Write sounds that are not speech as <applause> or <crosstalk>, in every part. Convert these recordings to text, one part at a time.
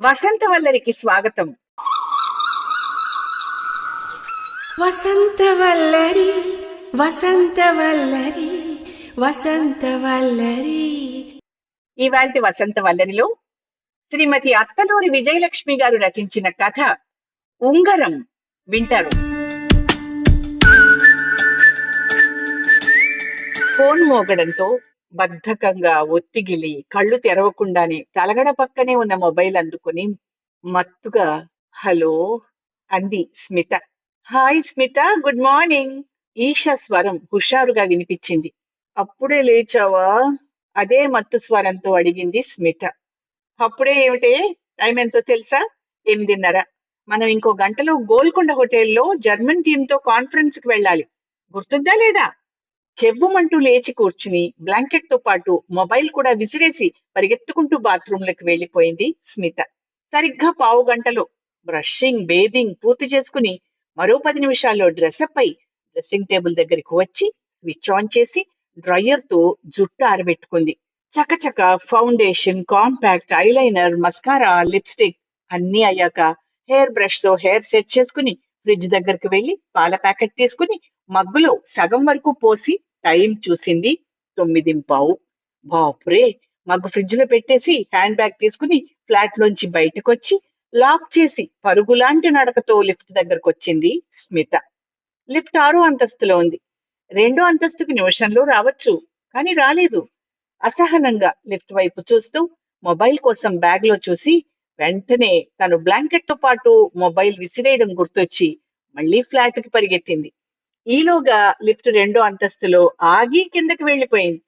వసంతవల్లరికి స్వాగతం. వసంతవల్లరి వసంతవల్లరి వసంతవల్లరి. ఇవాల్టి వసంతవల్లరిలో శ్రీమతి అత్తలూరి విజయలక్ష్మి గారు రచించిన కథ ఉంగరం వింటారు. ఫోన్ మోగడంతో బద్ధకంగా ఒత్తిగిలి కళ్ళు తెరవకుండానే తలగడ పక్కనే ఉన్న మొబైల్ అందుకుని మత్తుగా హలో అంది Smitha. Hi Smitha good morning. Esha స్వరం హుషారుగా వినిపించింది. అప్పుడే లేచావా? అదే మత్తు స్వరంతో అడిగింది స్మిత. అప్పుడే ఏమిటే? టైం ఎంతో తెలుసా? ఎనిమిదిన్నర. మనం ఇంకో గంటలో గోల్కొండ హోటల్లో జర్మన్ టీమ్ కాన్ఫరెన్స్‌కి కాన్ఫరెన్స్కి వెళ్ళాలి. గుర్తుందా లేదా? కెవ్వుమంటూ లేచి కూర్చుని బ్లాంకెట్తో పాటు మొబైల్ కూడా విసిరేసి పరిగెత్తుకుంటూ బాత్రూంలోకి వెళ్ళిపోయింది స్మిత. సరిగ్గా పావు గంటలో బ్రషింగ్ బేదింగ్ పూర్తి చేసుకుని మరో పది నిమిషాల్లో డ్రెస్అప్ అయి డ్రెస్సింగ్ టేబుల్ దగ్గరికి వచ్చి స్విచ్ ఆన్ చేసి డ్రయర్తో జుట్టు ఆరబెట్టుకుంది. చకచక foundation compact eyeliner mascara lipstick అన్ని అయ్యాక హెయిర్ బ్రష్తో హెయిర్ సెట్ చేసుకుని ఫ్రిడ్జ్ దగ్గరికి వెళ్ళి పాల ప్యాకెట్ తీసుకుని మగ్గులో సగం వరకు పోసి టైం చూసింది తొమ్మిది పావు బాపురే! మాకు ఫ్రిడ్జ్లో పెట్టేసి హ్యాండ్ బ్యాగ్ తీసుకుని ఫ్లాట్లోంచి బయటకు వచ్చి లాక్ చేసి పరుగులాంటి నడకతో లిఫ్ట్ దగ్గరకు వచ్చింది స్మిత. లిఫ్ట్ ఆరో అంతస్తులో ఉంది. రెండో అంతస్తుకి నిమిషంలో రావచ్చు కానీ రాలేదు. అసహనంగా లిఫ్ట్ వైపు చూస్తూ మొబైల్ కోసం బ్యాగ్లో చూసి వెంటనే తను బ్లాంకెట్తో పాటు మొబైల్ విసిరేయడం గుర్తొచ్చి మళ్ళీ ఫ్లాట్కి పరిగెత్తింది. ఈలోగా లిఫ్ట్ రెండో అంతస్తులో ఆగి కిందకి వెళ్ళిపోయింది.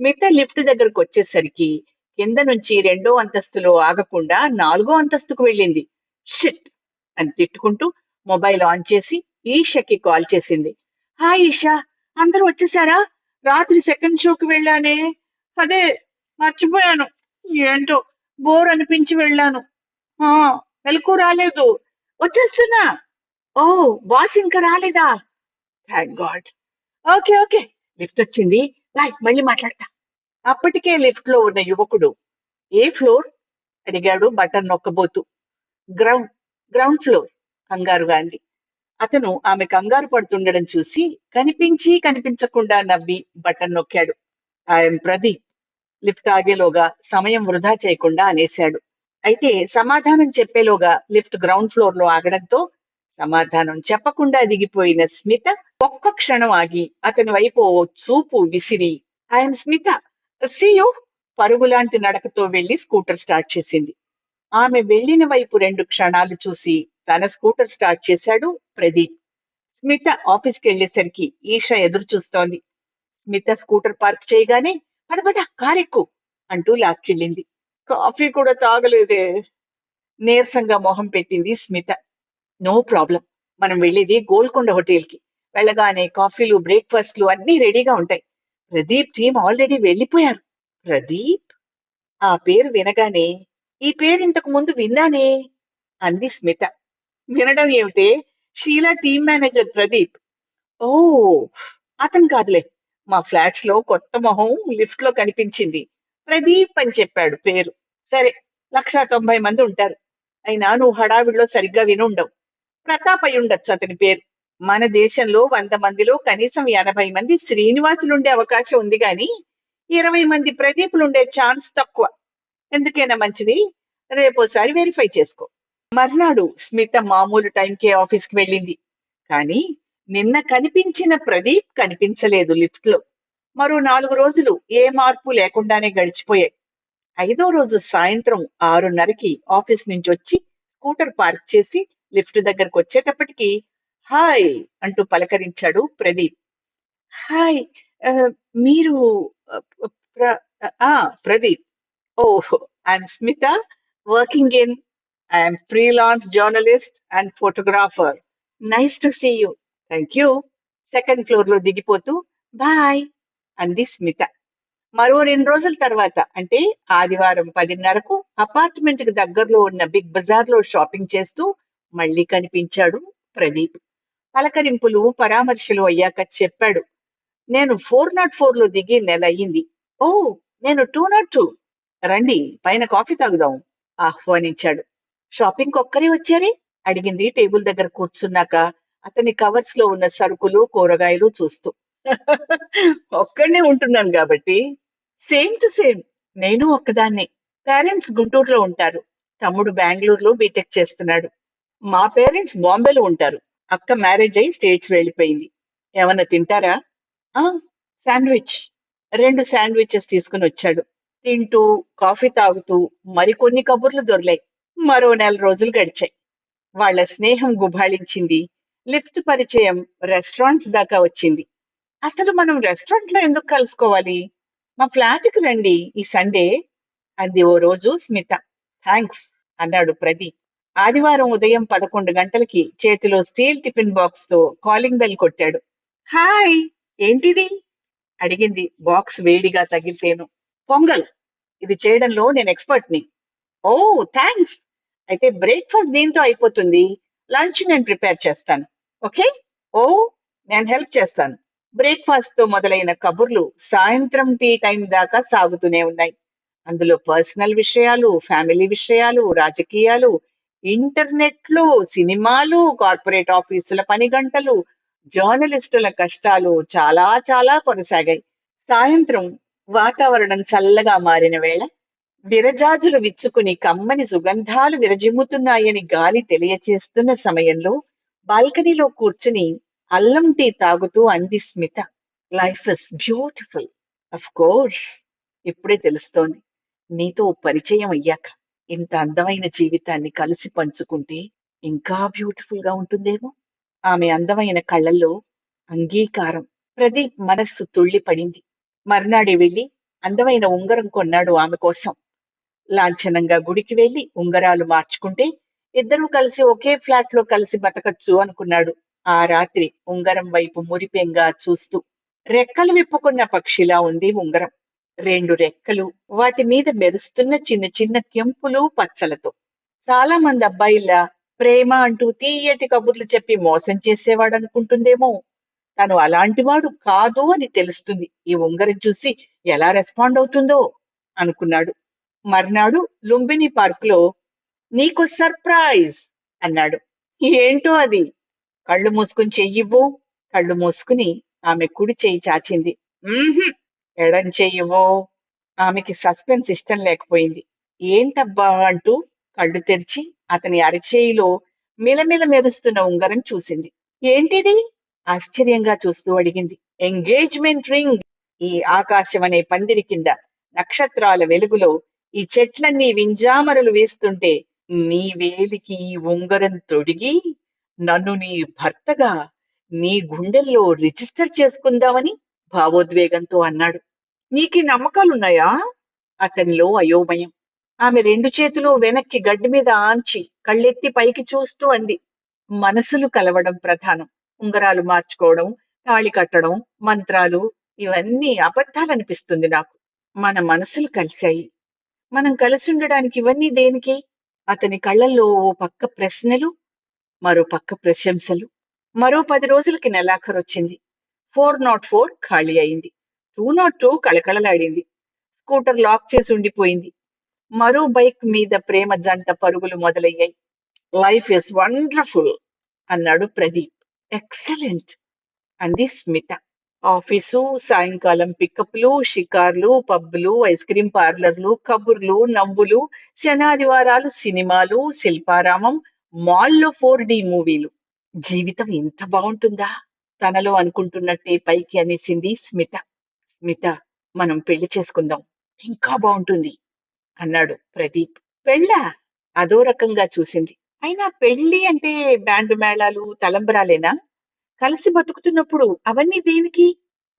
స్మిత లిఫ్ట్ దగ్గరకు వచ్చేసరికి కింద నుంచి రెండో అంతస్తులో ఆగకుండా నాలుగో అంతస్తుకు వెళ్ళింది. షిట్! అని తిట్టుకుంటూ మొబైల్ ఆన్ చేసి ఈషకి కాల్ చేసింది. హాయ్ ఈషా అందరూ వచ్చేసారా? రాత్రి సెకండ్ షోకి వెళ్ళానే. అదే మర్చిపోయాను. ఏంటో బోర్ అనిపించి వెళ్ళాను. ఆ రాలేదు. వచ్చేస్తున్నా. ఓ బాస్ ఇంకా రాలేదా? Thank god okay okay lift వచ్చింది. బాయ్ మళ్ళీ మాట్లాడతా. అప్పటికే లిఫ్ట్లో ఉన్న యువకుడు ఏ ఫ్లోర్ అడిగాడు బటన్ నొక్కబోతూ. గ్రౌండ్ గ్రౌండ్ ఫ్లోర్ కంగారు గాంధీ. అతను ఆమె కంగారు పడుతుండడం చూసి కనిపించి కనిపించకుండా నవ్వి బటన్ నొక్కాడు. ఐఎమ్ ప్రదీప్ లిఫ్ట్ ఆగేలోగా సమయం వృధా చేయకుండా అనేశాడు. అయితే సమాధానం చెప్పేలోగా లిఫ్ట్ గ్రౌండ్ ఫ్లోర్లో ఆగడంతో సమాధానం చెప్పకుండా దిగిపోయిన స్మిత ఒక్క క్షణం ఆగి అతని వైపు ఓ చూపు విసిరి ఐఎమ్ స్మిత సియు? పరుగులాంటి నడకతో వెళ్ళి స్కూటర్ స్టార్ట్ చేసింది. ఆమె వెళ్ళిన వైపు రెండు క్షణాలు చూసి తన స్కూటర్ స్టార్ట్ చేశాడు ప్రదీప్. స్మిత ఆఫీస్కి వెళ్ళేసరికి ఈష ఎదురు చూస్తోంది. స్మిత స్కూటర్ పార్క్ చేయగానే పద పద కారెక్కు అంటూ లాక్కెళ్ళింది. కాఫీ కూడా తాగలేదే నీరసంగా మొహం పెట్టింది స్మిత. No problem. మనం వెళ్ళేది గోల్కొండ హోటల్కి. వెళ్ళగానే కాఫీలు బ్రేక్ఫాస్ట్లు అన్నీ రెడీగా ఉంటాయి. ప్రదీప్ టీం ఆల్రెడీ వెళ్ళిపోయారు. ప్రదీప్? ఆ పేరు వినగానే ఈ పేరు ఇంతకు ముందు విన్నానే అంది స్మిత. వినడం ఏమిటే షీలా టీం మేనేజర్ ప్రదీప్. ఓ అతను కాదులే. మా ఫ్లాట్స్లో కొత్త మొహం లిఫ్ట్లో కనిపించింది. ప్రదీప్ అని చెప్పాడు పేరు. సరే లక్షా తొంభై మంది ఉంటారు. అయినా నువ్వు హడావిడిలో సరిగ్గా వినుండవు. ప్రతాప్ అయి ఉండొచ్చు అతని పేరు. మన దేశంలో వంద మందిలో కనీసం ఎనభై మంది శ్రీనివాసులు ఉండే అవకాశం ఉంది గాని ఇరవై మంది ప్రదీపులు ఉండే ఛాన్స్ తక్కువ. ఎందుకైనా మంచిది? రేపోసారి వెరిఫై చేసుకో. మర్నాడు స్మిత మామూలు టైంకే ఆఫీస్కి వెళ్ళింది. కానీ నిన్న కనిపించిన ప్రదీప్ కనిపించలేదు లిఫ్ట్లో మరో నాలుగు రోజులు ఏ మార్పు లేకుండానే గడిచిపోయాయి. ఐదో రోజు సాయంత్రం ఆరున్నరకి ఆఫీస్ నుంచి వచ్చి స్కూటర్ పార్క్ చేసి లిఫ్ట్ దగ్గరకు వచ్చేటప్పటికి హాయ్ అంటూ పలకరించాడు ప్రదీప్. హాయ్ మీరు Pradeep. Oh I'm Smitha working in I'm freelance journalist and photographer. Nice to see you. Thank you. Second ఫ్లోర్లో దిగిపోతూ బాయ్ అంది స్మిత. మరో రెండు రోజుల తర్వాత అంటే ఆదివారం పదిన్నరకు అపార్ట్మెంట్కి దగ్గరలో ఉన్న బిగ్ బజార్లో షాపింగ్ చేస్తూ మళ్ళీ కనిపించాడు ప్రదీప్. పలకరింపులు పరామర్శలు అయ్యాక చెప్పాడు నేను ఫోర్ నాట్ ఫోర్లో దిగి నెల అయ్యింది. ఓ నేను టూ నాట్ టూ. రండి పైన కాఫీ తాగుదాం ఆహ్వానించాడు. షాపింగ్ ఒక్కరే వచ్చారే? అడిగింది టేబుల్ దగ్గర కూర్చున్నాక అతని కవర్స్లో ఉన్న సరుకులు కూరగాయలు చూస్తూ. <laughs> ఒక్కడనే ఉంటున్నాను కాబట్టి. Same to same. నేను ఒక్కదాన్నే. పేరెంట్స్ గుంటూరులో ఉంటారు. తమ్ముడు బెంగళూరులో బీటెక్ చేస్తున్నాడు. మా పేరెంట్స్ బాంబేలో ఉంటారు. అక్క మ్యారేజ్ అయి స్టేట్స్ వెళ్ళిపోయింది. ఏమన్నా తింటారా? ఆ శాండ్విచ్. రెండు శాండ్విచెస్ తీసుకుని వచ్చాడు. తింటూ కాఫీ తాగుతూ మరికొన్ని కబుర్లు దొరలాయి. మరో నెల రోజులు గడిచాయి. వాళ్ళ స్నేహం గుబాళించింది. లిఫ్ట్ పరిచయం రెస్టారెంట్స్ దాకా వచ్చింది. అసలు మనం రెస్టారెంట్లో ఎందుకు కలుసుకోవాలి? మా ఫ్లాట్కి రండి ఈ సండే. అంది ఓ రోజు స్మిత. థ్యాంక్స్ అన్నాడు ప్రదీప్. ఆదివారం ఉదయం పదకొండు గంటలకి చేతిలో స్టీల్ టిఫిన్ బాక్స్తో కాలింగ్ బెల్ కొట్టాడు. హాయ్! ఏంటిది? అడిగింది. బాక్స్ వేడిగా తగిలితేను. పొంగల్! ఇది చేయడంలో నేను ఎక్స్పర్ట్ని ఓ థ్యాంక్స్ అయితే బ్రేక్ఫాస్ట్ దీంతో అయిపోతుంది. లంచ్ నేను ప్రిపేర్ చేస్తాను. ఓకే? ఓ నేను హెల్ప్ చేస్తాను. బ్రేక్ఫాస్ట్తో మొదలైన కబుర్లు సాయంత్రం టీ టైం దాకా సాగుతూనే ఉన్నాయి. అందులో పర్సనల్ విషయాలు ఫ్యామిలీ విషయాలు రాజకీయాలు ఇంటర్నెట్లు సినిమాలు కార్పొరేట్ ఆఫీసుల పని గంటలు జర్నలిస్టుల కష్టాలు చాలా చాలా కొనసాగాయి. సాయంత్రం వాతావరణం చల్లగా మారిన వేళ విరజాజులు విచ్చుకుని కమ్మని సుగంధాలు విరజిమ్ముతున్నాయని గాలి తెలియచేస్తున్న సమయంలో బాల్కనీలో కూర్చుని అల్లం టీ తాగుతూ అంది Smitha. Life is beautiful of course. ఇప్పుడే తెలుస్తోంది. నీతో పరిచయం అయ్యాక. ఇంత అందమైన జీవితాన్ని కలిసి పంచుకుంటే ఇంకా బ్యూటిఫుల్గా ఉంటుందేమో? ఆమె అందమైన కళ్ళల్లో అంగీకారం ప్రదీప్ మనస్సు తుళ్ళి పడింది మర్నాడే వెళ్ళి అందమైన ఉంగరం కొన్నాడు ఆమె కోసం. లాంఛనంగా గుడికి వెళ్ళి ఉంగరాలు మార్చుకుంటే ఇద్దరూ కలిసి ఒకే ఫ్లాట్లో కలిసి బతకచ్చు అనుకున్నాడు. ఆ రాత్రి ఉంగరం వైపు మురిపెంగా చూస్తూ రెక్కలు విప్పుకున్న పక్షిలా ఉంది ఉంగరం. రెండు రెక్కలు వాటి మీద మెరుస్తున్న చిన్న చిన్న కెంపులు పచ్చలతో. చాలా మంది అబ్బాయిలా ప్రేమ అంటూ తీయటి కబుర్లు చెప్పి మోసం చేసేవాడు అనుకుంటుందేమో తను అలాంటివాడు కాదు అని తెలుస్తుంది. ఈ ఉంగరం చూసి ఎలా రెస్పాండ్ అవుతుందో అనుకున్నాడు. మర్నాడు లుంబిని పార్క్లో నీకు సర్ప్రైజ్ అన్నాడు. ఏంటో అది? కళ్ళు మూసుకుని చెయ్యివ్వు. కళ్ళు మూసుకుని ఆమె కుడి చెయ్యి చాచింది. ఎడంచెయ్యవో ఎడం ఆమెకి సస్పెన్స్ ఇష్టం లేకపోయింది. ఏంటబ్బా అంటూ కళ్ళు తెరిచి అతని అరచేయిలో మిలమిల మెరుస్తున్న ఉంగరం చూసింది. ఏంటిది? ఆశ్చర్యంగా చూస్తూ అడిగింది. Engagement ring! ఈ ఆకాశం అనే పందిరి కింద నక్షత్రాల వెలుగులో ఈ చెట్లన్నీ వింజామరలు వేస్తుంటే నీ వేలికి ఈ ఉంగరం తొడిగి నన్ను నీ భర్తగా నీ గుండెల్లో రిజిస్టర్ చేసుకుందామని భావోద్వేగంతో అన్నాడు. నీకి నమ్మకాలున్నాయా? అతనిలో అయోమయం. ఆమె రెండు చేతులు వెనక్కి గడ్డి మీద ఆంచి కళ్ళెత్తి పైకి చూస్తూ అంది. మనసులు కలవడం ప్రధానం. ఉంగరాలు మార్చుకోవడం తాళి కట్టడం మంత్రాలు ఇవన్నీ అబద్ధాలనిపిస్తుంది నాకు. మన మనసులు కలిశాయి. మనం కలిసి ఉండడానికి ఇవన్నీ దేనికి? అతని కళ్ళల్లో ఓ పక్క ప్రశ్నలు మరో పక్క ప్రశంసలు. మరో పది రోజులకి నెలాఖరొచ్చింది. ఫోర్ నాట్ ఫోర్ ఖాళీ అయింది. టూ నాట్ టూ కళకళలాడింది. స్కూటర్ లాక్ చేసి ఉండిపోయింది. మరో బైక్ మీద ప్రేమ జంట పరుగులు మొదలయ్యాయి. లైఫ్ ఇస్ వండర్ఫుల్ అన్నాడు ప్రదీప్. ఎక్సలెంట్! అంది స్మిత. ఆఫీసు సాయంకాలం పికప్లు షికార్లు పబ్లు ఐస్ క్రీమ్ పార్లర్లు కబుర్లు నవ్వులు శనాదివారాలు సినిమాలు శిల్పారామం మాల్లో ఫోర్ డి మూవీలు. జీవితం ఇంత బాగుంటుందా? తనలో అనుకుంటున్నట్టే పైకి అనేసింది స్మిత. స్మిత మనం పెళ్ళి చేసుకుందాం. ఇంకా బాగుంటుంది అన్నాడు ప్రదీప్. పెళ్ళా? అదో రకంగా చూసింది. అయినా పెళ్ళి అంటే బ్యాండ్ మేళాలు తలంబరాలేనా? కలిసి బతుకుతున్నప్పుడు అవన్నీ దేనికి?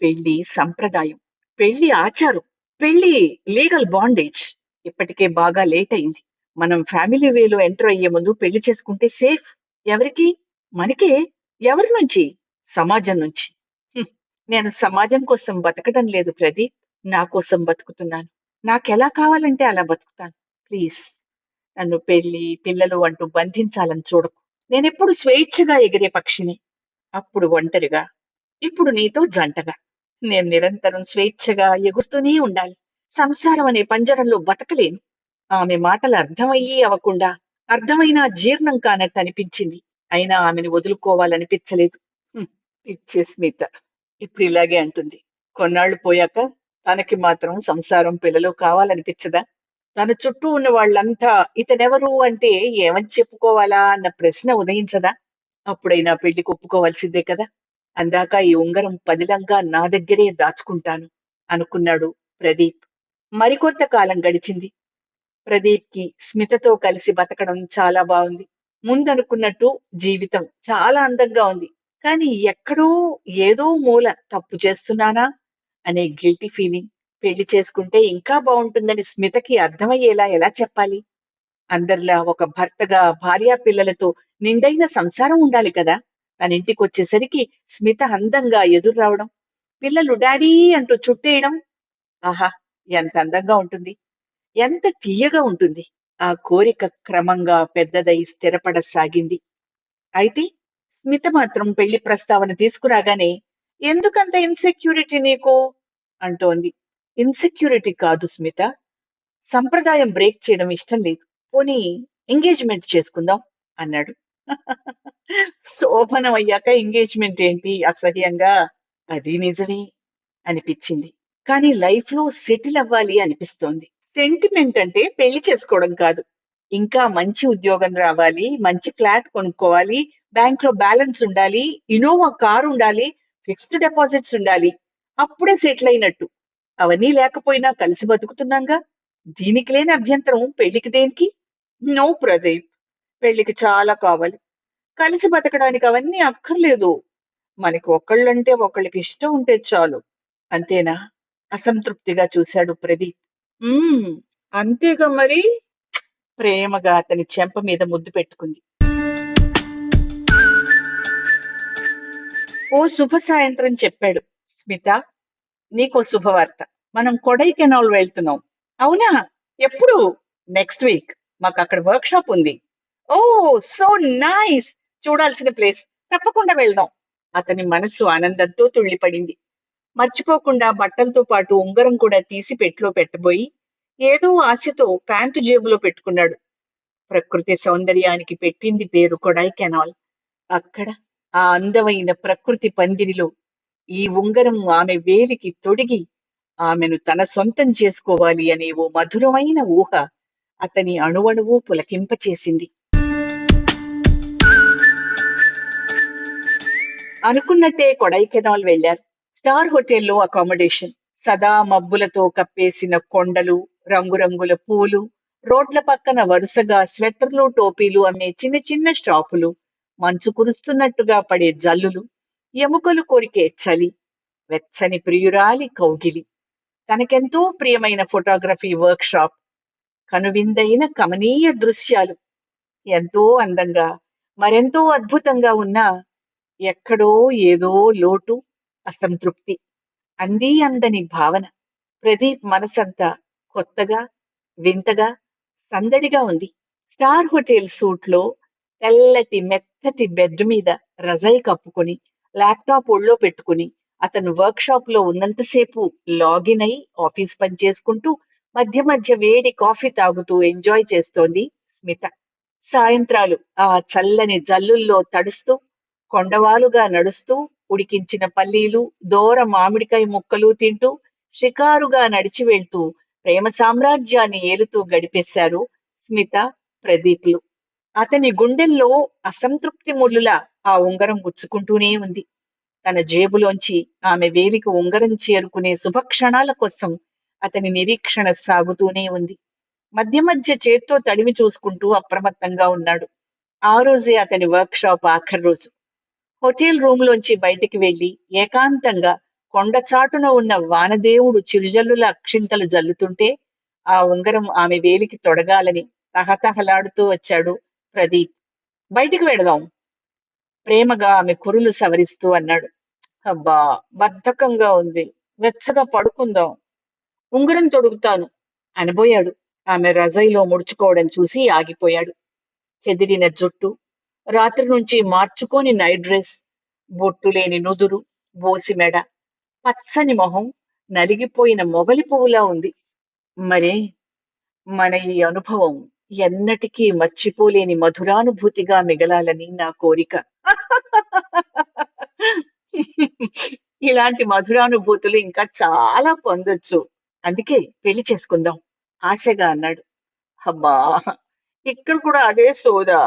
పెళ్ళి సంప్రదాయం పెళ్ళి ఆచారం పెళ్ళి లీగల్ బాండేజ్. ఇప్పటికే బాగా లేట్ అయింది. మనం ఫ్యామిలీ వేలో ఎంటర్ అయ్యే ముందు పెళ్ళి చేసుకుంటే సేఫ్. ఎవరికి? మనకే? ఎవరి నుంచి? సమాజం నుంచి. నేను సమాజం కోసం బతకడం లేదు ప్రదీప్. నా కోసం బతుకుతున్నాను. నాకెలా కావాలంటే అలా బతుకుతాను. ప్లీజ్. నన్ను పెళ్ళి పిల్లలు అంటూ బంధించాలని చూడకు. నేనెప్పుడు స్వేచ్ఛగా ఎగిరే పక్షిని. అప్పుడు ఒంటరిగా. ఇప్పుడు నీతో జంటగా. నేను నిరంతరం స్వేచ్ఛగా ఎగురుతూనే ఉండాలి. సంసారం అనే పంజరంలో బతకలేను. ఆమె మాటలు అర్థమయ్యి అవ్వకుండా అర్థమైనా జీర్ణం కానట్టు అనిపించింది. అయినా ఆమెను వదులుకోవాలనిపించలేదు. పిచ్చే స్మిత ఇప్పుడు ఇలాగే అంటుంది. కొన్నాళ్ళు పోయాక తనకి మాత్రం సంసారం పిల్లలు కావాలనిపించదా తన చుట్టూ ఉన్న వాళ్ళంతా ఇతనెవరు అంటే ఏమని చెప్పుకోవాలా అన్న ప్రశ్న ఉదయించదా? అప్పుడైనా పెళ్ళి ఒప్పుకోవాల్సిందే కదా? అందాక ఈ ఉంగరం పదిలంగా నా దగ్గరే దాచుకుంటాను అనుకున్నాడు ప్రదీప్. మరికొంత కాలం గడిచింది. ప్రదీప్కి స్మితతో కలిసి బతకడం చాలా బాగుంది ముందనుకున్నట్టు జీవితం చాలా అందంగా ఉంది. కానీ ఎక్కడో ఏదో మూల తప్పు చేస్తున్నానా అనే గిల్టీ ఫీలింగ్ పెళ్ళి చేసుకుంటే ఇంకా బాగుంటుందని స్మితకి అర్థమయ్యేలా ఎలా చెప్పాలి? అందరిలా ఒక భర్తగా భార్యా పిల్లలతో నిండైన సంసారం ఉండాలి కదా? తన ఇంటికి వచ్చేసరికి స్మిత అందంగా ఎదురు రావడం పిల్లలు డాడీ అంటూ చుట్టేయడం. ఆహా ఎంత అందంగా ఉంటుంది. ఎంత తీయగా ఉంటుంది. ఆ కోరిక క్రమంగా పెద్దదై స్థిరపడసాగింది. అయితే స్మిత మాత్రం పెళ్ళి ప్రస్తావన తీసుకురాగానే ఎందుకంత ఇన్సెక్యూరిటీ నీకు? అంటోంది. ఇన్సెక్యూరిటీ కాదు స్మిత. సంప్రదాయం బ్రేక్ చేయడం ఇష్టం లేదు. పోనీ ఎంగేజ్మెంట్ చేసుకుందాం అన్నాడు. <laughs> శోభనం అయ్యాక ఎంగేజ్మెంట్ ఏంటి? అసహ్యంగా అది నిజమే అనిపించింది. కానీ లైఫ్లో సెటిల్ అవ్వాలి అనిపిస్తోంది. సెంటిమెంట్ అంటే పెళ్ళి చేసుకోవడం కాదు. ఇంకా మంచి ఉద్యోగం రావాలి మంచి ఫ్లాట్ కొనుక్కోవాలి బ్యాంక్లో బ్యాలెన్స్ ఉండాలి ఇనోవా కార్ ఉండాలి ఫిక్స్డ్ డిపాజిట్స్ ఉండాలి. అప్పుడే సెటిల్ అయినట్టు. అవన్నీ లేకపోయినా కలిసి బతుకుతున్నాగా. దీనికి లేని అభ్యంతరం పెళ్ళికి దేనికి? నో ప్రదీప్. పెళ్ళికి చాలా కావాలి. కలిసి బతకడానికి అవన్నీ అక్కర్లేదు. మనకి ఒకళ్ళంటే ఒకళ్ళకి ఇష్టం ఉంటే చాలు. అంతేనా? అసంతృప్తిగా చూశాడు ప్రదీప్. అంతేగా మరి? ప్రేమగా అతని చెంప మీద ముద్దు పెట్టుకుంది. ఓ శుభ సాయంత్రం చెప్పాడు. స్మిత నీకో శుభవార్త. మనం కొడైకెనాల్ వెళ్తున్నాం. అవునా? ఎప్పుడు? Next week. మాకు అక్కడ వర్క్ షాప్ ఉంది. Oh so nice! చూడాల్సిన ప్లేస్. తప్పకుండా వెళ్దాం. అతని మనస్సు ఆనందంతో తుళ్ళిపడింది. మర్చిపోకుండా బట్టలతో పాటు ఉంగరం కూడా తీసి పెట్లో పెట్టబోయి ఏదో ఆశతో ప్యాంటు జేబులో పెట్టుకున్నాడు. ప్రకృతి సౌందర్యానికి పెట్టింది పేరు కొడైకెనాల్. అక్కడ ఆ అందమైన ప్రకృతి పందిరిలో ఈ ఉంగరం ఆమె వేలికి తొడిగి ఆమెను తన సొంతం చేసుకోవాలి అనే ఓ మధురమైన ఊహ అతని అణువణువు పులకింపచేసింది. అనుకున్నట్టే కొడైకెనాల్ వెళ్ళారు స్టార్ హోటల్లో అకామిడేషన్. సదా మబ్బులతో కప్పేసిన కొండలు రంగురంగుల పూలు రోడ్ల పక్కన వరుసగా స్వెటర్లు టోపీలు అమ్మే చిన్న చిన్న షాపులు. మంచు కురుస్తున్నట్టుగా పడే జల్లులు ఎముకలు కొరికే చలి వెచ్చని ప్రియురాలి కౌగిలి. తనకెంతో ప్రియమైన ఫోటోగ్రఫీ వర్క్ షాప్. కనువిందైన కమనీయ దృశ్యాలు. ఎంతో అందంగా మరెంతో అద్భుతంగా ఉన్నా ఎక్కడో ఏదో లోటు అసంతృప్తి. అంది అందని భావన. ప్రదీప్ మనసంతా కొత్తగా వింతగా సందడిగా ఉంది. స్టార్ హోటల్ సూట్లో తెల్లటి మెత్తటి బెడ్ మీద రజాయి కప్పుకొని ల్యాప్టాప్ ఒళ్ళో పెట్టుకుని అతను వర్క్ షాప్లో ఉన్నంతసేపు లాగిన్ అయి ఆఫీస్ పని చేసుకుంటూ మధ్య మధ్య వేడి కాఫీ తాగుతూ ఎంజాయ్ చేస్తోంది స్మిత. సాయంత్రాలు ఆ చల్లని జల్లుల్లో తడుస్తూ కొండవాలుగా నడుస్తూ ఉడికించిన పల్లీలు దోర మామిడికాయ ముక్కలు తింటూ షికారుగా నడిచి వెళ్తూ ప్రేమ సామ్రాజ్యాన్ని ఏలుతూ గడిపేశారు స్మిత ప్రదీప్లు. అతని గుండెల్లో అసంతృప్తి ముళ్ళులా ఆ ఉంగరం గుచ్చుకుంటూనే ఉంది. తన జేబులోంచి ఆమె వేలికి ఉంగరం చేరుకునే శుభక్షణాల కోసం అతని నిరీక్షణ సాగుతూనే ఉంది. మధ్య మధ్య చేత్తో తడివి చూసుకుంటూ అప్రమత్తంగా ఉన్నాడు. ఆ రోజే అతని వర్క్ షాప్ ఆఖరి రోజు. హోటల్ రూమ్లోంచి బయటికి వెళ్ళి ఏకాంతంగా కొండ చాటున ఉన్న వానదేవుడు చిరుజల్లుల అక్షింతలు జల్లుతుంటే ఆ ఉంగరం ఆమె వేలికి తొడగాలని తహతహలాడుతూ వచ్చాడు ప్రదీప్. బయటికి వెడదాం ప్రేమగా ఆమె కురులు సవరిస్తూ అన్నాడు. అబ్బా బద్ధకంగా ఉంది. వెచ్చగా పడుకుందాం. ఉంగరం తొడుగుతాను అనబోయాడు. ఆమె రజైలో ముడుచుకోవడం చూసి ఆగిపోయాడు. చెదిరిన జుట్టు రాత్రి నుంచి మార్చుకోని నైట్ డ్రెస్ బొట్టు లేని నుదురు బోసి మెడ పచ్చని మొహం నలిగిపోయిన మొగలి పువ్వులా ఉంది. మరే మన ఈ అనుభవం ఎన్నటికీ మర్చిపోలేని మధురానుభూతిగా మిగలాలని నా కోరిక. ఇలాంటి మధురానుభూతులు ఇంకా చాలా పొందొచ్చు. అందుకే పెళ్ళి చేసుకుందాం. ఆశగా అన్నాడు. అబ్బా! ఇక్కడ కూడా అదే సోదా.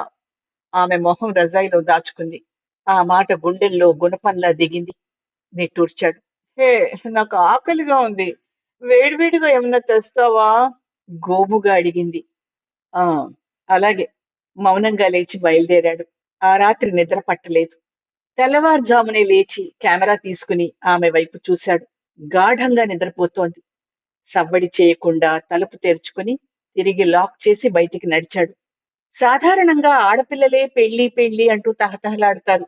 ఆమె మొహం రజాయిలో దాచుకుంది. ఆ మాట గుండెల్లో గుణపంలా దిగింది. నిట్టూర్చాడు. హే నాకు ఆకలిగా ఉంది. వేడివేడిగా ఏమన్నా తెస్తావా? గోముగా అడిగింది. ఆ! అలాగే. మౌనంగా లేచి బయలుదేరాడు. ఆ రాత్రి నిద్ర పట్టలేదు. తెల్లవారుజామునే లేచి కెమెరా తీసుకుని ఆమె వైపు చూశాడు. గాఢంగా నిద్రపోతోంది. సవ్వడి చేయకుండా తలుపు తెరుచుకుని తిరిగి లాక్ చేసి బయటికి నడిచాడు. సాధారణంగా ఆడపిల్లలే పెళ్ళి పెళ్ళి అంటూ తహతహలాడతారు.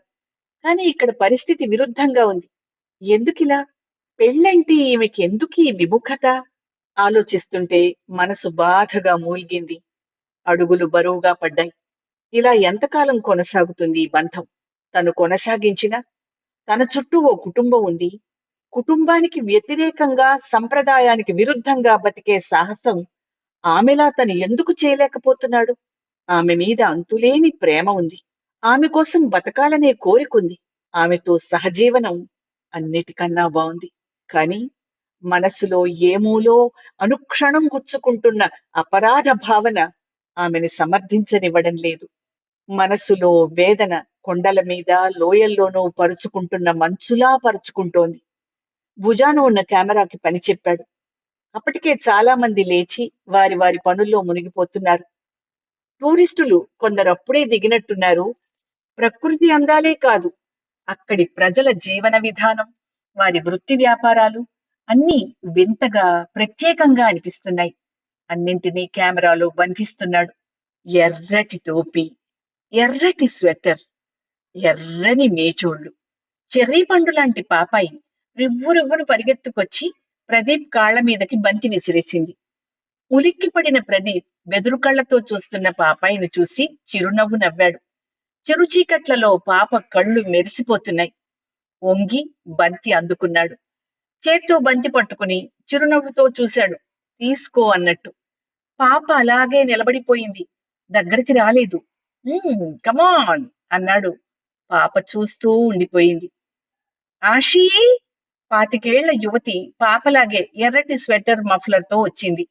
కానీ ఇక్కడ పరిస్థితి విరుద్ధంగా ఉంది. ఎందుకిలా? పెళ్ళంటే ఈమెకి ఎందుకీ విముఖత? ఆలోచిస్తుంటే మనసు బాధగా మూల్గింది. అడుగులు బరువుగా పడ్డాయి. ఇలా ఎంతకాలం కొనసాగుతుంది ఈ బంధం? తను కొనసాగించిన తన చుట్టూ ఓ కుటుంబం ఉంది. కుటుంబానికి వ్యతిరేకంగా సంప్రదాయానికి విరుద్ధంగా బతికే సాహసం ఆమెలా తను ఎందుకు చేయలేకపోతున్నాడు? ఆమె మీద అంతులేని ప్రేమ ఉంది. ఆమె కోసం బతకాలనే కోరికుంది ఆమెతో సహజీవనం అన్నిటికన్నా బాగుంది. కానీ మనసులో ఏమూలో అనుక్షణం గుచ్చుకుంటున్న అపరాధ భావన ఆమెని సమర్థించనివ్వడం లేదు. మనసులో వేదన కొండల మీద లోయల్లోనూ పరుచుకుంటున్న మంచులా పరుచుకుంటోంది. భుజాన ఉన్న కెమెరాకి పని చెప్పాడు. అప్పటికే చాలా మంది లేచి వారి వారి పనుల్లో మునిగిపోతున్నారు. టూరిస్టులు కొందరు అప్పుడే దిగినట్టున్నారు. ప్రకృతి అందాలే కాదు అక్కడి ప్రజల జీవన విధానం వారి వృత్తి వ్యాపారాలు అన్నీ వింతగా ప్రత్యేకంగా అనిపిస్తున్నాయి. అన్నింటినీ కెమెరాలో బంధిస్తున్నాడు. ఎర్రటి టోపీ ఎర్రటి స్వెటర్ ఎర్రని మేచోళ్ళు. చెర్రీ పండు లాంటి పాపాయి రివ్వు రివ్వును పరిగెత్తుకొచ్చి ప్రదీప్ కాళ్ళ మీదకి బంతి విసిరేసింది. ఉలిక్కిపడిన ప్రదీప్ బెదురు కళ్ళతో చూస్తున్న పాపాయిని చూసి చిరునవ్వు నవ్వాడు. చెరు చీకట్లలో పాప కళ్ళు మెరిసిపోతున్నాయి. వంగి బంతి అందుకున్నాడు. చేత్తో బంతి పట్టుకుని చిరునవ్వుతో చూశాడు. తీసుకో అన్నట్టు. పాప అలాగే నిలబడిపోయింది. దగ్గరికి రాలేదు. కమాన్ అన్నాడు. పాప చూస్తూ ఉండిపోయింది. ఆషీ! పాతికేళ్ళ యువతి పాపలాగే ఎర్రటి స్వెటర్ మఫ్లర్తో వచ్చింది.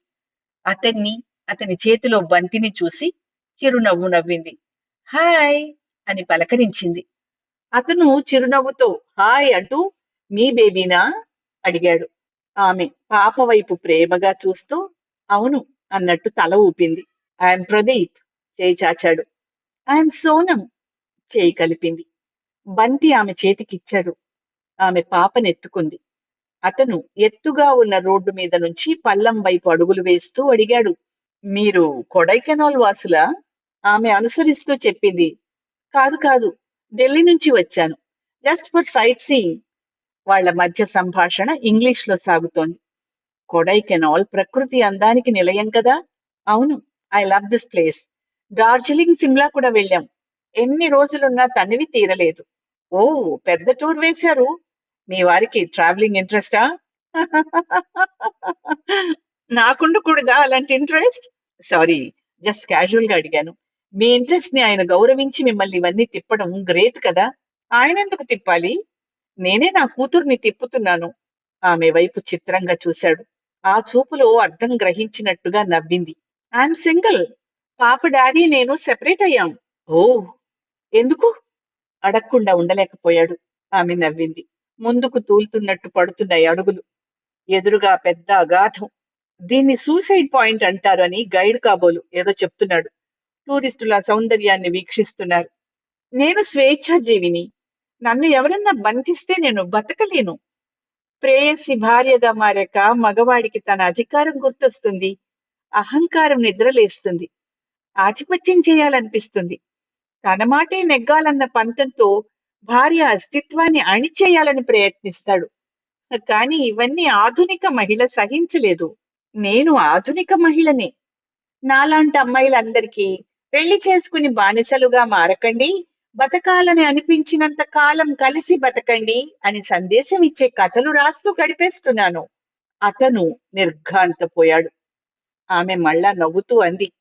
అతన్ని అతని చేతిలో బంతిని చూసి చిరునవ్వు నవ్వింది. హాయ్! అని పలకరించింది. అతను చిరునవ్వుతో హాయ్ అంటూ మీ బేబీనా? అడిగాడు. ఆమె పాప వైపు ప్రేమగా చూస్తూ అవును అన్నట్టు తల ఊపింది. ఐఎమ్ ప్రదీప్ చేయి చాచాడు. ఐఎమ్ సోనం చేయి కలిపింది. బంతి ఆమె చేతికిచ్చాడు ఆమె పాపనెత్తుకుంది. అతను ఎత్తుగా ఉన్న రోడ్డు మీద నుంచి పల్లం వైపు అడుగులు వేస్తూ అడిగాడు మీరు కొడైకెనాల్ వాసులా? ఆమె అనుసరిస్తూ చెప్పింది కాదు కాదు ఢిల్లీ నుంచి వచ్చాను. Just for sightseeing. వాళ్ళ మధ్య సంభాషణ ఇంగ్లీష్లో సాగుతోంది కొడైకెనాల్ ప్రకృతి అందానికి నిలయం కదా? అవును I love this place Darjeeling Shimla కూడా వెళ్ళాం. ఎన్ని రోజులున్నా తనివి తీరలేదు. ఓ పెద్ద టూర్ వేశారు. మీ వారికి ట్రావెలింగ్ ఇంట్రెస్టా? <laughs> నాకుండకూడదా అలాంటి ఇంట్రెస్ట్? సారీ జస్ట్ క్యాజువల్గా అడిగాను. మీ ఇంట్రెస్ట్ని ఆయన గౌరవించి మిమ్మల్ని ఇవన్నీ తిప్పడం గ్రేట్ కదా? ఆయన ఎందుకు తిప్పాలి? నేనే నా కూతుర్ని తిప్పుతున్నాను. ఆమె వైపు చిత్రంగా చూశాడు. ఆ చూపులో అర్థం గ్రహించినట్టుగా నవ్వింది. I'm single. పాప డాడీ నేను సెపరేట్ అయ్యాం. ఓ! ఎందుకు? అడగకుండా ఉండలేకపోయాడు. ఆమె నవ్వింది. ముందుకు తూలుతున్నట్టు పడుతున్నాయి అడుగులు. ఎదురుగా పెద్ద అగాధం. దీన్ని సూసైడ్ పాయింట్ అంటారు అని గైడ్ కాబోలు ఏదో చెప్తున్నాడు. టూరిస్టుల సౌందర్యాన్ని వీక్షిస్తున్నారు. నేను స్వేచ్ఛాజీవిని. నన్ను ఎవరన్నా బంధిస్తే నేను బతకలేను. ప్రేయసి భార్యగా మారాక మగవాడికి తన అధికారం గుర్తొస్తుంది. అహంకారం నిద్రలేస్తుంది. ఆధిపత్యం చేయాలనిపిస్తుంది. తన మాటే నెగ్గాలన్న పంతంతో భార్య అస్తిత్వాన్ని అణిచేయాలని ప్రయత్నిస్తాడు. కానీ ఇవన్నీ ఆధునిక మహిళ సహించలేదు. నేను ఆధునిక మహిళనే. నాలాంటి అమ్మాయిలందరికీ పెళ్ళి చేసుకుని బానిసలుగా మారకండి. బతకాలని అనిపించినంత కాలం కలిసి బతకండి అని సందేశం ఇచ్చే కథలు రాస్తూ గడిపేస్తున్నాను. అతను నిర్ఘాంతపోయాడు. ఆమె మళ్ళా నవ్వుతూ అంది.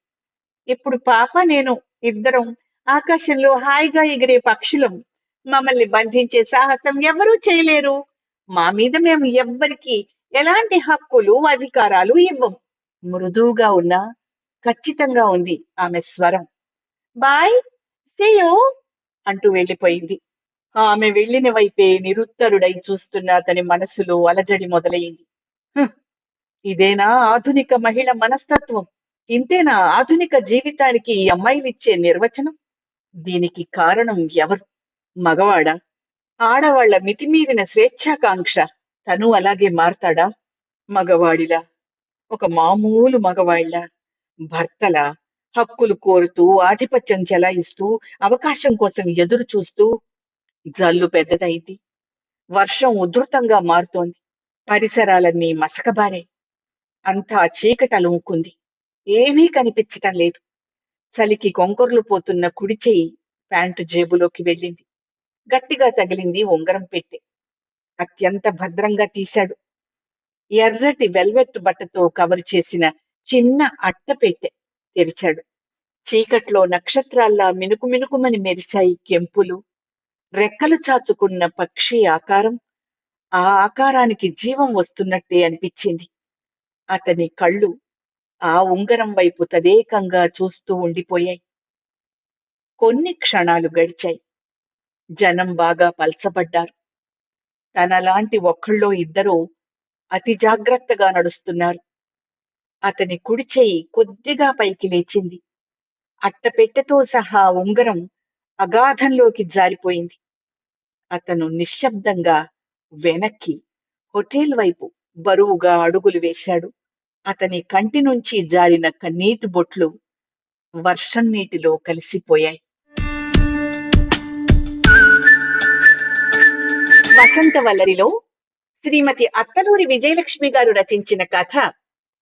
ఇప్పుడు పాప నేను ఇద్దరం ఆకాశంలో హాయిగా ఎగిరే పక్షులం. మమ్మల్ని బంధించే సాహసం ఎవరూ చేయలేరు. మా మీద మేము ఎవ్వరికి ఎలాంటి హక్కులు అధికారాలు ఇవ్వం. మృదువుగా ఉన్నా ఖచ్చితంగా ఉంది ఆమె స్వరం. బాయ్ సేయో అంటూ వెళ్ళిపోయింది. ఆమె వెళ్ళిన వైపే నిరుత్తరుడై చూస్తున్న అతని మనసులో అలజడి మొదలైంది. ఇదేనా ఆధునిక మహిళ మనస్తత్వం? ఇంతేనా ఆధునిక జీవితానికి ఈ అమ్మాయిలిచ్చే నిర్వచనం? దీనికి కారణం ఎవరు? మగవాడా? ఆడవాళ్ళ మితిమీరిన స్వేచ్ఛాకాంక్ష? తను అలాగే మారతాడా? మగవాడిలా? ఒక మామూలు మగవాళ్ళ భర్తలా? హక్కులు కోరుతూ ఆధిపత్యం చెలాయిస్తూ అవకాశం కోసం ఎదురు చూస్తూ జల్లు పెద్దదైంది. వర్షం ఉధృతంగా మారుతోంది. పరిసరాలన్నీ మసకబారే. అంతా చీకటలుముకుంది ఏమీ కనిపించటం లేదు. చలికి కొంకర్లు పోతున్న కుడి ప్యాంటు జేబులోకి వెళ్ళింది. గట్టిగా తగిలింది ఉంగరం పెట్టె. అత్యంత భద్రంగా తీశాడు. ఎర్రటి వెల్వెట్ బట్టతో కవర్ చేసిన చిన్న అట్ట పెట్టె. తెరిచాడు. చీకట్లో నక్షత్రాల్లా మినుకు మినుకుమని మెరిశాయి కెంపులు. రెక్కలు చాచుకున్న పక్షి ఆకారం ఆ ఆకారానికి జీవం వస్తున్నట్టే అనిపించింది. అతని కళ్ళు ఆ ఉంగరం వైపు తదేకంగా చూస్తూ ఉండిపోయాయి. కొన్ని క్షణాలు గడిచాయి. జనం బాగా పల్చబడ్డారు. తనలాంటి ఒక్కళ్ళో ఇద్దరూ అతి జాగ్రత్తగా నడుస్తున్నారు. అతని కుడిచేయి కొద్దిగా పైకి లేచింది. అట్టపెట్టెతో సహా ఉంగరం అగాధంలోకి జారిపోయింది. అతను నిశ్శబ్దంగా వెనక్కి హోటల్ వైపు బరువుగా అడుగులు వేశాడు. అతని కంటి నుంచి జారిన కన్నీటి బొట్లు వర్షం నీటిలో కలిసిపోయాయి. వసంత వల్లరిలో శ్రీమతి అత్తలూరి విజయలక్ష్మి గారు రచించిన కథ